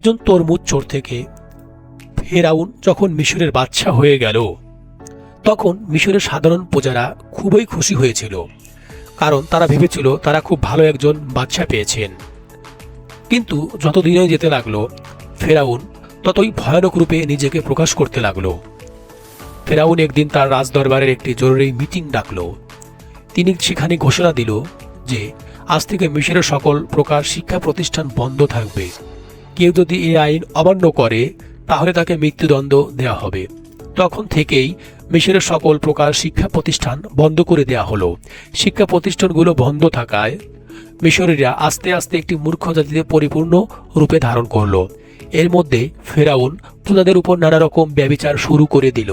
একজন তরমুজ চোর থেকে ফেরাউন যখন মিশরের বাদশা হয়ে গেল, তখন মিশরের সাধারণ প্রজারা খুবই খুশি হয়েছিল, কারণ তারা ভেবেছিল তারা খুব ভালো একজন বাদশা পেয়েছেন। কিন্তু যত দিনে যেতে লাগল, ফেরাউন ততই ভয়ানক রূপে নিজেকে প্রকাশ করতে লাগল। ফেরাউন একদিন তার রাজদরবারের একটি জরুরি মিটিং ডাকলো। তিনি সেখানে ঘোষণা দিল যে, আজ থেকে মিশরের সকল প্রকার শিক্ষা প্রতিষ্ঠান বন্ধ থাকবে। কেউ যদি এই আইন অমান্য করে, তাহলে তাকে মৃত্যুদণ্ড দেওয়া হবে। তখন থেকেই মিশরের সকল প্রকার শিক্ষা প্রতিষ্ঠান বন্ধ করে দেওয়া হলো। শিক্ষা প্রতিষ্ঠানগুলো বন্ধ থাকায় মিশরীরা আস্তে আস্তে একটি মূর্খ জাতিতে পরিপূর্ণ রূপে ধারণ করল। এর মধ্যে ফেরাউন প্রজাদের উপর নানা রকম ব্যবিচার শুরু করে দিল।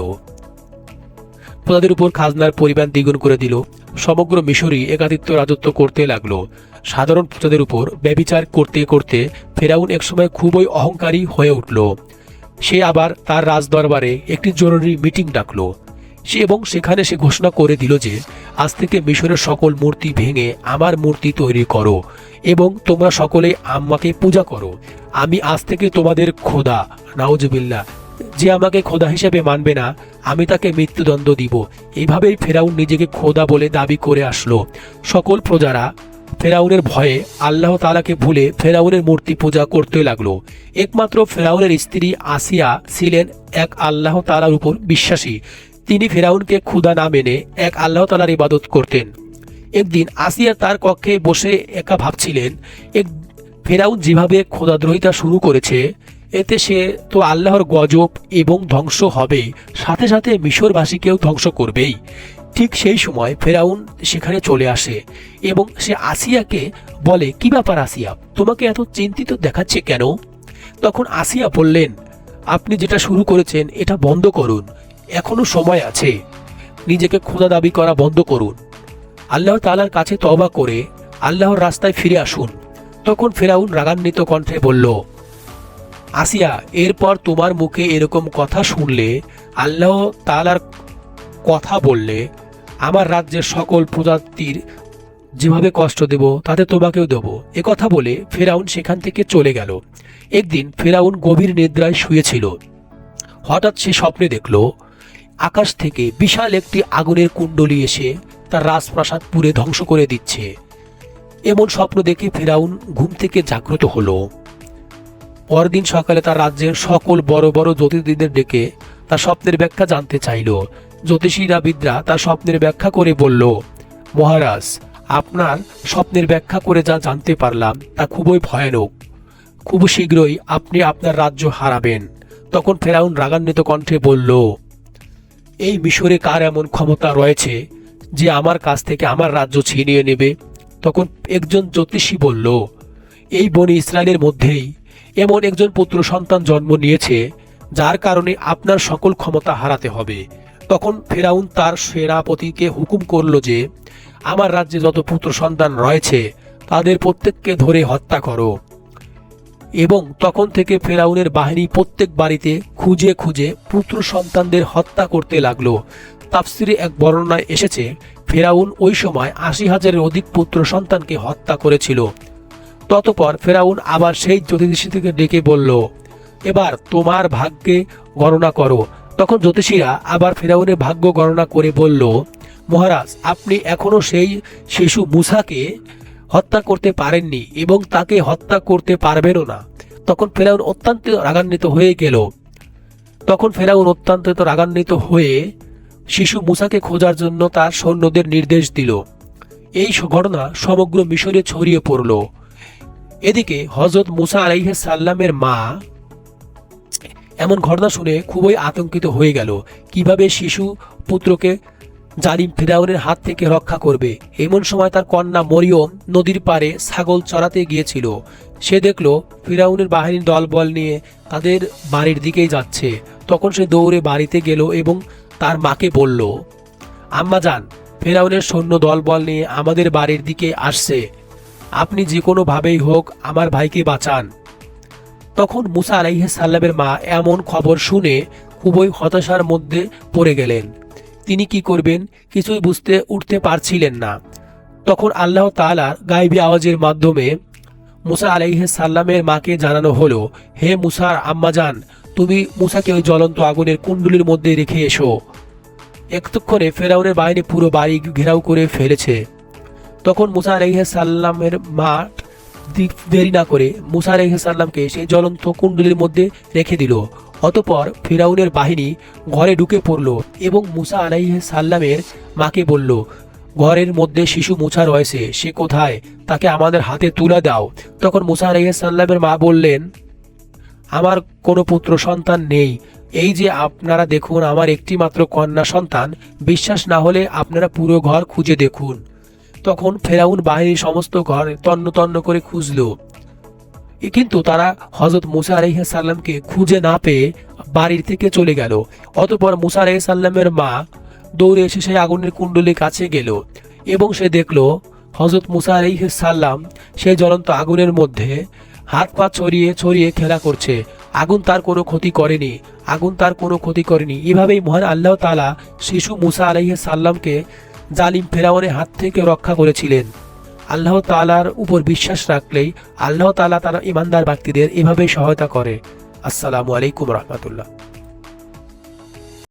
প্রজাদের উপর খাজনার পরিমাণ দ্বিগুণ করে দিল। সমগ্র মিশরই একাধিত্ব রাজত্ব করতে লাগল। সাধারণ প্রজাদের উপর ব্যবিচার করতে করতে ফেরাউন একসময় খুবই অহংকারী হয়ে উঠল। সে আবার তার রাজদরবারে একটি জরুরি মিটিং ডাকলো। সে এবং সেখানে সে ঘোষণা করে দিল যে, আজ থেকে মিশরের সকল মূর্তি ভেঙে আমার মূর্তি তৈরি করো এবং তোমরা সকলে আমাকে পূজা করো। আমি আজ থেকে তোমাদের খোদা নাউজবিল্লা যে আমাকে খোদা হিসেবে মানবে না, আমি তাকে মৃত্যুদণ্ড দিব। এভাবেই ফেরাউন নিজেকে খোদা বলে দাবি করে আসলো। সকল প্রজারা ফেরাউনের ভয়ে আল্লাহ তালাকে ভুলে ফেরাউনের মূর্তি পূজা করতে লাগল। একমাত্র ফেরাউনের স্ত্রী আসিয়া ছিলেন এক আল্লাহ তালার উপর বিশ্বাসী। তিনি ফেরাউনকে ক্ষুদা না মেনে এক আল্লাহ তালার ইবাদত করতেন। একদিন আসিয়া তার কক্ষে বসে একা ভাবছিলেন, এক, ফেরাউন যেভাবে খোদাদ্রোহিতা শুরু করেছে এতে সে তো আল্লাহর গজব এবং ধ্বংস হবে, সাথে সাথে মিশরবাসীকেও ধ্বংস করবেই। ঠিক সেই সময় ফেরাউন সেখানে চলে আসে এবং সে আসিয়াকে বলে, কি ব্যাপার আসিয়া? তোমাকে এত চিন্তিত দেখাচ্ছে কেন? তখন আসিয়া বললেন, আপনি যেটা শুরু করেছেন, এটা বন্ধ করুন। এখনও সময় আছে। নিজেকে খোদা দাবি করা বন্ধ করুন। আল্লাহ তালার কাছে তবা করে, আল্লাহর রাস্তায় ফিরে আসুন। তখন ফেরাউন রাগান্বিত কণ্ঠে বলল আসিয়া এরপর তোমার মুখে এরকম কথা শুনলে, আল্লাহ তালার কথা বললে, আমার রাজ্যের সকল প্রজাতির যেভাবে কষ্ট দেব, তাতে তোমাকেও দেব। এ কথা বলে ফেরাউন সেখান থেকে চলে গেল। একদিন ফেরাউন গভীর নিদ্রায় শুয়েছিল। হঠাৎ সে স্বপ্নে দেখল, আকাশ থেকে বিশাল একটি আগুনের কুণ্ডলী এসে তার রাজপ্রাসাদ পুরে ধ্বংস করে দিচ্ছে। এমন স্বপ্ন দেখে ফেরাউন ঘুম থেকে জাগ্রত হলো। পরদিন সকালে তার রাজ্যের সকল বড় বড় জ্যোতিষীদের ডেকে তার স্বপ্নের ব্যাখ্যা জানতে চাইল। জ্যোতিষীরা বিদ্রা তার স্বপ্নের ব্যাখ্যা করে বলল, মহারাজ, আপনার স্বপ্নের ব্যাখ্যা করে যা জানতে পারলাম তা খুবই ভয়ানক। খুব শীঘ্রই আপনি আপনার রাজ্য হারাবেন। তখন ফেরাউন রাগান্বিত কণ্ঠে বলল, এই মিশরে কার এমন ক্ষমতা রয়েছে যে আমার কাছ থেকে আমার রাজ্য ছিনিয়ে নেবে? তখন একজন জ্যোতিষী বলল, এই বনি ইসরায়েলের মধ্যেই এমন একজন পুত্র সন্তান জন্ম নিয়েছে, যার কারণে আপনার সকল ক্ষমতা হারাতে হবে। তখন ফেরাউন তার সেনাপতিকে হুকুম করল যে, আমার রাজ্যে যত পুত্র সন্তান রয়েছে, তাদের প্রত্যেককে ধরে হত্যা করো। এবং তখন থেকে ফেরাউনের বাহিনী প্রত্যেক বাড়িতে খুঁজে খুঁজে পুত্র সন্তানদের হত্যা করতে লাগল। তাফসিরে এক বর্ণনায় এসেছে, ফেরাউন ওই সময় আশি হাজারের অধিক পুত্র সন্তানকে হত্যা করেছিল। ততপর ফেরাউন আবার সেই জ্যোতিষী থেকে ডেকে বলল, এবার তোমার ভাগ্যে গণনা করো। তখন জ্যোতিষীরা আবার ফেরাউনের ভাগ্য গণনা করে বলল, মহারাজ, আপনি এখনও সেই শিশু মুসাকে হত্যা করতে পারেননি এবং তাকে হত্যা করতে পারবেনও না। তখন ফেরাউন অত্যন্ত রাগান্বিত হয়ে গেল। তখন ফেরাউন অত্যন্ত রাগান্বিত হয়ে শিশু মুসাকে খোঁজার জন্য তার সৈন্যদের নির্দেশ দিল। এই ঘটনা সমগ্র মিশরে ছড়িয়ে পড়ল। এদিকে হজরত মুসা সাল্লামের মা এমন ঘটনা শুনে খুবই আতঙ্কিত হয়ে গেল। কীভাবে শিশু পুত্রকে জালিম ফেরাউনের হাত থেকে রক্ষা করবে? এমন সময় তার কন্যা মরিয়ম নদীর পাড়ে ছাগল চড়াতে গিয়েছিল। সে দেখল ফিরাউনের বাহিনীর দলবল নিয়ে তাদের বাড়ির দিকেই যাচ্ছে। তখন সে দৌড়ে বাড়িতে গেল এবং তার মাকে বলল, আম্মা যান, ফেরাউনের সৈন্য দলবল নিয়ে আমাদের বাড়ির দিকে আসছে। আপনি যে কোনোভাবেই হোক আমার ভাইকে বাঁচান। তখন মুসা আলাইহে সাল্লামের মা এমন খবর শুনে খুবই হতাশার মধ্যে পড়ে গেলেন। তিনি কি করবেন কিছুই বুঝতে উঠতে পারছিলেন না। তখন আল্লাহ তাআলার গায়েবী আওয়াজের মাধ্যমে মুসা আলাইহে সাল্লামের মাকে জানানো হলো, হে মুসার আম্মাজান, তুমি মুসাকে ওই জ্বলন্ত আগুনের কুণ্ডুলির মধ্যে রেখে এসো। একটুক্ষণে ফেরাউনের বাহিনী পুরো বাড়ি ঘেরাও করে ফেলেছে। তখন মুসা আলাইহে সাল্লামের মা দেরি না করে মুসা আলাইহে সাল্লামকে সেই জ্বলন্ত কুণ্ডলির মধ্যে রেখে দিল। অতপর ফেরাউনের বাহিনী ঘরে ঢুকে পড়ল এবং মুসা আলাইহে সাল্লামের মাকে বলল, ঘরের মধ্যে শিশু মুছা রয়েছে, সে কোথায়? তাকে আমাদের হাতে তুলে দাও। তখন মুসা আলাইহে সাল্লামের মা বললেন, আমার কোনো পুত্র সন্তান নেই। এই যে আপনারা দেখুন, আমার একটি মাত্র কন্যা সন্তান। বিশ্বাস না হলে আপনারা পুরো ঘর খুঁজে দেখুন। তখন ফেরাউন বাহিনীর সমস্ত ঘর তন্ন তন্ন করে খুঁজল। কিন্তু তারা হজরত মুসা আলাইহিস সাল্লামকে খুঁজে না পেয়ে বাড়ির থেকে চলে গেল। অতপর মুসা আলাইহিস সাল্লামের মা দৌড়ে এসে সেই আগুনের কুণ্ডলীর কাছে গেল এবং সে দেখল হজরত মুসা আলাইহিস সাল্লাম সেই জ্বলন্ত আগুনের মধ্যে হাত পা ছড়িয়ে ছড়িয়ে খেলা করছে। আগুন তার কোনো ক্ষতি করেনি, আগুন তার কোনো ক্ষতি করেনি। এভাবেই মহান আল্লাহ তালা শিশু মুসা আলাইহিস সাল্লামকে জালিম ফেরাউনের হাত থেকে রক্ষা করেছিলেন। আল্লাহ তালার উপর বিশ্বাস রাখলেই আল্লাহ তালা তারা ইমানদার ব্যক্তিদের এভাবে সহায়তা করে। আসসালামু আলাইকুম রহমতুল্লাহ।